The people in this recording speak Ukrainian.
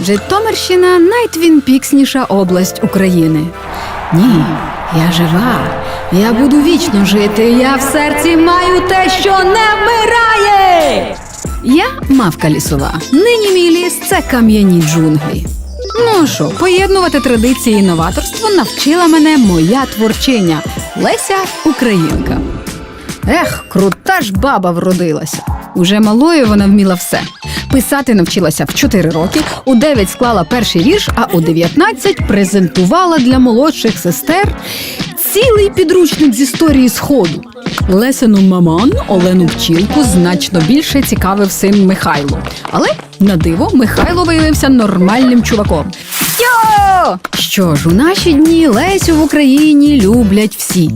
Житомирщина найтвінпіксніша область України. Ні, я жива. Я буду вічно жити. Я в серці маю те, що не вмирає. Я мавка лісова. Нині мій ліс це кам'яні джунглі. Ну що, поєднувати традиції і новаторство навчила мене моя творчиня Леся Українка. Ех, крута ж баба вродилася. Уже малою вона вміла все. Писати навчилася в 4 роки, у 9 склала перший вірш, а у 19 презентувала для молодших сестер цілий підручник з історії Сходу. Лесину маман Олену Пчілку значно більше цікавив син Михайло. Але на диво Михайло виявився нормальним чуваком. Що ж, у наші дні Лесю в Україні люблять всі.